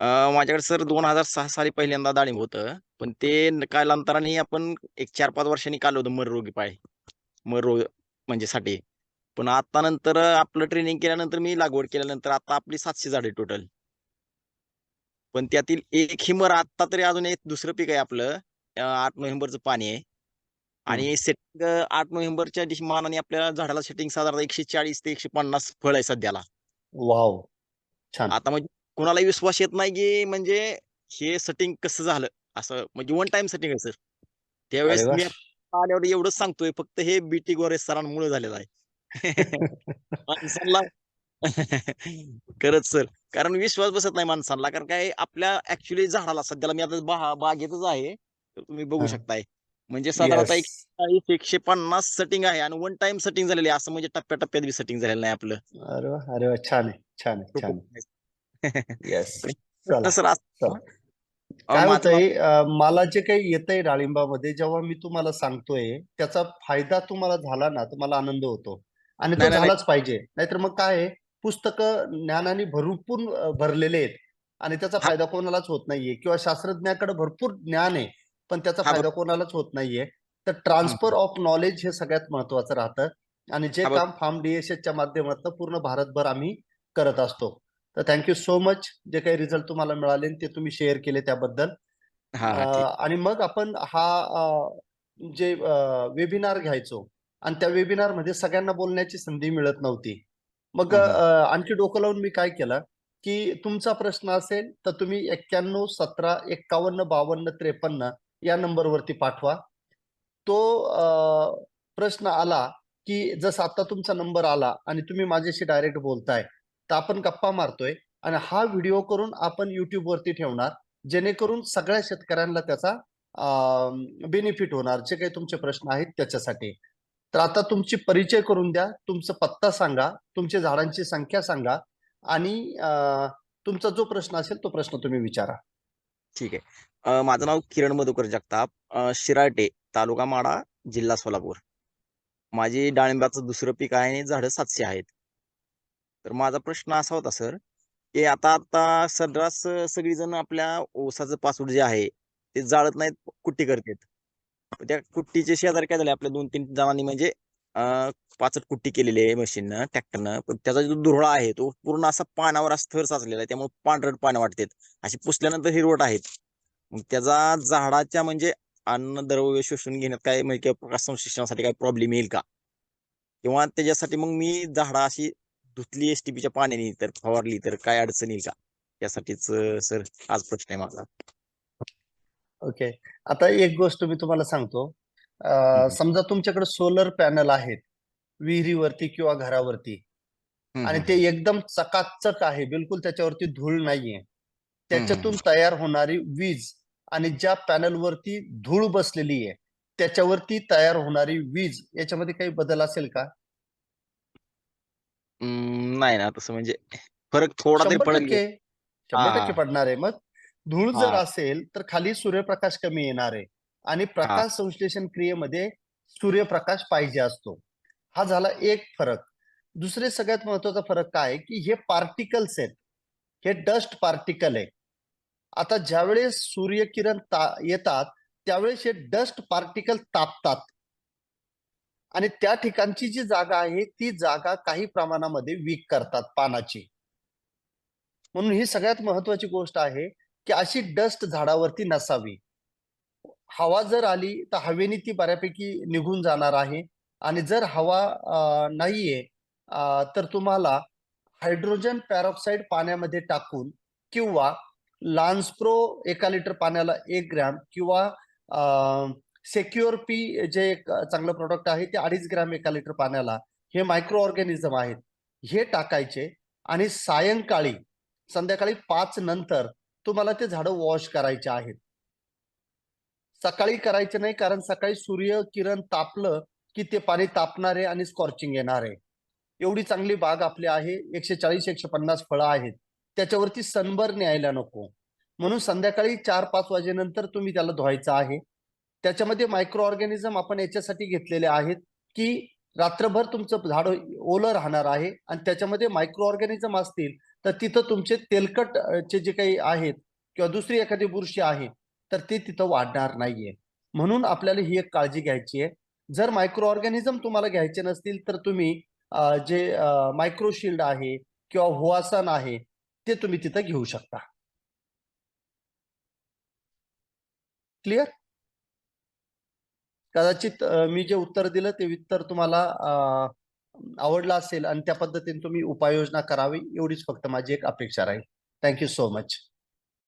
माझ्याकडे सर 2006 साली पहिल्यांदा डाळिंब होतं. पण ते कालांतराने आपण एक 4-5 वर्षांनी काढलं होतं मररोगी पाय. मर म्हणजे साठी. पण आता नंतर आपलं ट्रेनिंग केल्यानंतर मी लागवड केल्यानंतर आता आपली 700 झाडे टोटल. पण त्यातील एकही मर आत्ता तरी अजून एक दुसरं पीक आहे आपलं 8 नोव्हेंबरचं पाणी आहे. आणि सेटिंग 8 नोव्हेंबरच्या मानाने आपल्या झाडाला सेटिंग साधारणतः 140 ते 150 फळ आहे सध्याला. वॉव! छान. आता म्हणजे कोणालाही विश्वास येत नाही, की म्हणजे हे सेटिंग कसं झालं? असं म्हणजे वन टाईम सेटिंग आहे सर. त्यावेळेस! मी आल्यावर एवढंच सांगतोय फक्त हे बीटी गोरे सरांमुळे झालेलं आहे. माणसांना खरंच सर. कारण विश्वास बसत नाही माणसांना. कारण काय आपल्या ॲक्चुअली झाडाला सध्याला मी आता बागेतच आहे. तर तुम्ही बघू. शकताय. म्हणजे साधारणतः येस. 140-150 सेटिंग आहे आणि वन टाईम सेटिंग झालेली आहे. असं म्हणजे टप्प्या-टप्प्यात बी सेटिंग झालेलं नाही आपलं. अरे! अरे! छान आहे, छान आहे, छान आहे. येस. सर काय होतंय अ, मला जे काही येतंय डाळिंबामध्ये जेव्हा मी तुम्हाला सांगतोय, त्याचा फायदा तुम्हाला झाला ना, तर मला आनंद होतो आणि तो. झालाच पाहिजे. नाहीतर मग काय आहे, पुस्तकं ज्ञानाने भरपूर भरलेले आहेत आणि त्याचा फायदा कोणालाच होत नाहीये किंवा शास्त्रज्ञाकडे भरपूर ज्ञान आहे, पण त्याचा फायदा. कोणालाच होत नाहीये. तर ट्रान्सफर. ऑफ नॉलेज हे सगळ्यात महत्त्वाचं राहतं आणि जे. काम फार्म डी-एस-एसच्या माध्यमातून पूर्ण भारतभर आम्ही करत असतो. तर थँक सो मच. जे काही रिझल्ट तुम्हाला मिळाले ते तुम्ही शेअर केले त्याबद्दल. आणि मग आपण हा जे वेबिनार घ्यायचो आणि त्या वेबिनारमध्ये सगळ्यांना बोलण्याची संधी मिळत नव्हती. मग आणखी डोकं लावून मी काय केलं, की तुमचा प्रश्न असेल तर तुम्ही 91 17 51 52 53 या नंबरवरती पाठवा. तो प्रश्न आला, की जसं आता तुमचा नंबर आला आणि तुम्ही माझ्याशी डायरेक्ट बोलताय, तर आपण गप्पा मारतोय आणि हा व्हिडिओ करून आपण युट्यूबवरती ठेवणार. जेणेकरून सगळ्या शेतकऱ्यांना त्याचा बेनिफिट होणार. जे काही तुमचे प्रश्न आहेत त्याच्यासाठी. तर आता तुमची परिचय करून द्या. तुमचा पत्ता सांगा, तुमच्या झाडांची संख्या सांगा आणि तुमचा जो प्रश्न असेल तो प्रश्न तुम्ही विचारा. ठीक आहे. माझं नाव किरण मधुकर जगताप. शिराटे, तालुका माडा जिल्हा सोलापूर. माझी डाळिंबाचं दुसरं पीक आहे आणि झाडं सातशे आहेत. तर माझा प्रश्न असा होता सर, की आता आता सर्रास सगळीजण आपल्या ओसाचं पासूड जे आहे, ते जाळत नाहीत, कुट्टी करतात. त्या कुट्टीचे शेजारी काय झाले आपल्या 2-3 जणांनी म्हणजे पाच पाचट कुट्टी केलेली आहे मशीननं, ट्रॅक्टरनं. पण त्याचा जो धुरळा आहे, तो पूर्ण असा पानावर थर साचलेला आहे. त्यामुळे पांढरट पानं वाटतात. अशी पुसल्यानंतर हिरवट आहेत. मग त्याचा झाडाच्या म्हणजे अन्नद्रव्य शोषून घेण्यात काय म्हणजे प्रकाश संश्लेषणासाठी काही प्रॉब्लेम येईल का? किंवा त्याच्यासाठी मग मी झाडं अशी धुतली एस-टी-पीच्या पाण्याने तर फवारली तर काय अडचण येईल का? यासाठीच सर आज प्रश्न आहे माझा. ओके. आता एक गोष्ट मी तुम्हाला सांगतो. समजा तुमच्याकडे सोलर पॅनल आहेत, विहिरीवरती किंवा घरावरती आणि ते. एकदम चकाचक आहे, बिलकुल त्याच्यावरती धूळ नाहीये. त्याच्यातून. तयार होणारी वीज आणि ज्या पॅनलवरती धूळ बसलेली आहे, त्याच्यावरती तयार होणारी वीज याच्यामध्ये काही बदल असेल का? अं, नाही ना तसं म्हणजे फरक थोडा तरी पडेल. 100% 100% हां. पडणार आहे. मग धूळ जर हां, असेल, तर खाली सूर्यप्रकाश कमी येणार आहे आणि हां. प्रकाश संश्लेषण क्रियेमध्ये सूर्यप्रकाश पाहिजे असतो. हा झाला एक फरक. दुसरे सगळ्यात महत्त्वाचा फरक काय आहे, की हे पार्टिकल्स आहेत. हे डस्ट पार्टिकल आहे. आता ज्यावेळेस सूर्यकिरण ता येतात, त्यावेळेस हे डस्ट पार्टिकल तापतात आणि त्या ठिकाणची जी जागा आहे, ती जागा काही प्रमाणामध्ये वीक करतात पानाची. म्हणून ही सगळ्यात महत्वाची गोष्ट आहे, की अशी डस्ट झाडावरती नसावी. हवा जर आली, तर हवेने ती बऱ्यापैकी निघून जाणार आहे आणि जर हवा नाहीये तर तुम्हाला हायड्रोजन पॅरॉक्साईड पाण्यामध्ये टाकून किंवा लान्सप्रो एका लिटर पाण्याला एक ग्रॅम किंवा सेक्युअर पी जे एक चांगलं प्रोडक्ट आहे ते 2.5 ग्रॅम एका लिटर पाण्याला हे मायक्रो ऑर्गॅनिझम आहेत. हे टाकायचे आणि सायंकाळी संध्याकाळी पाच नंतर तुम्हाला ते झाडं वॉश करायचे आहेत. सकाळी करायचे नाही कारण सकाळी सूर्य किरण तापलं, की ते पाणी तापणार आहे आणि स्कॉर्चिंग येणार आहे. एवढी चांगली बाग आपली आहे. 140-150 फळं आहेत. त्याच्यावरती सनबर्न यायला नको. म्हणून संध्याकाळी 4-5 वाजेनंतर तुम्ही त्याला धुवायचं आहे. त्याच्यामध्ये मायक्रो ऑर्गॅनिझम आपण याच्यासाठी घेतलेले आहेत, की रात्रभर तुमचं झाड ओलं राहणार आहे आणि त्याच्यामध्ये मायक्रो ऑर्गॅनिझम असतील, तर तिथं तुमचे तेलकट चे जे काही आहेत किंवा दुसरी एखादी बुरशी आहे तर ते तिथं वाढणार नाहीये. म्हणून आपल्याला ही एक काळजी घ्यायची आहे. जर मायक्रो ऑर्गॅनिझम तुम्हाला घ्यायचे नसतील तर तुम्ही जे मायक्रोशिल्ड आहे किंवा हुआसन आहे ते तुम्ही तिथं घेऊ शकता. क्लिअर कदाचित मी जे उत्तर दिलं ते उत्तर तुम्हाला आवडलं असेल आणि त्या पद्धतीने तुम्ही उपाययोजना करावी एवढीच फक्त माझी एक अपेक्षा राहील. Thank you so much